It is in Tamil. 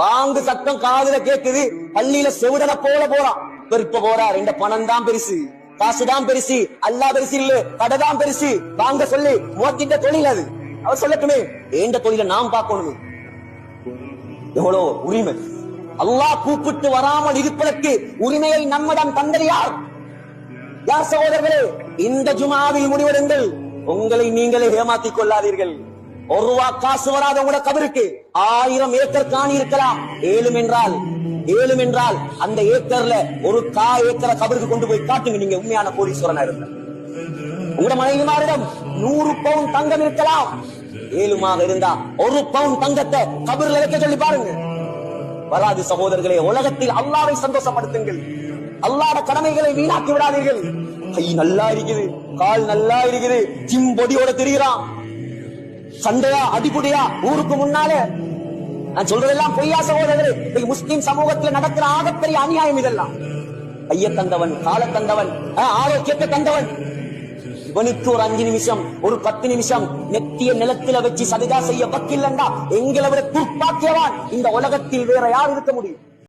பாங்கு சத்தம் காதுல கேக்குது. பள்ளியில செவிடன போல போறான் பெருப்ப போறார் இந்த பணம் தான் பெருசு. காசுதான் பெருசு. அல்லா பெருசு இல்ல. கடை தான் பெருசு. வாங்க சொல்லி. மோத்திட்ட தொழில் அது. அவர் சொல்லட்டுமே. ஏண்ட தொழில நாம் பார்க்கணும். எவ்வளவு உரிமை. அல்லாஹ் கூப்பிட்டு வராமல் இருப்பதற்கு உரிமையை நம்மிடம் தந்தது யார்? யார் சகோதரர்களே? இந்த ஜுமாவில் முடிவெடுங்கள். உங்களை நீங்களே ஏமாத்திக் கொள்ளாதீர்கள். ஒரு ரூபா காசு வராத உங்களோட கபருக்கு ஆயிரம் ஏக்கர் காணி இருக்கலாம். ஏழும் என்றால் ஏழும் என்றால் அந்த ஏக்கர்ல ஒரு கா ஏக்கரை கபருக்கு கொண்டு போய் காட்டுங்க. நீங்க உண்மையான கோடீஸ்வரனா இருந்த உங்களோட மனைவிமாரிடம் நூறு பவுன் தங்கம் இருக்கலாம். ஏழுமாக இருந்தா ஒரு பவுன் தங்கத்தை கபரில் வைக்க சொல்லி பாருங்க. வராது சகோதரர்களே உலகத்தில் அல்லாவை சந்தோஷப்படுத்துங்கள். அல்லாத கடமைகளை வீணாக்கி விடாதீர்கள். கை நல்லா இருக்குது கால் நல்லா இருக்குது ஜிம் பொடியோட தெரிகிறான். சண்டையா அடிபுடியா ஊருக்கு முன்னாலே. நான் சொல்றதெல்லாம் பொய்யா சகோதரர். இன்னைக்கு சமூகத்துல சமூகத்தில் நடக்கிற ஆகப்பெரிய அநியாயம் இதெல்லாம். ஐய தந்தவன் கால தந்தவன் ஆஹ், ஆரோக்கியத்தை தந்தவன். இவனுக்கு ஒரு அஞ்சு நிமிஷம் ஒரு பத்து நிமிஷம் நெத்திய நிலத்தில வச்சு சதிதா செய்ய வக்கில்லண்டா. எங்களை விட துர்ப்பாக்கியவான். இந்த உலகத்தில் வேற யார் இருக்க முடியும்?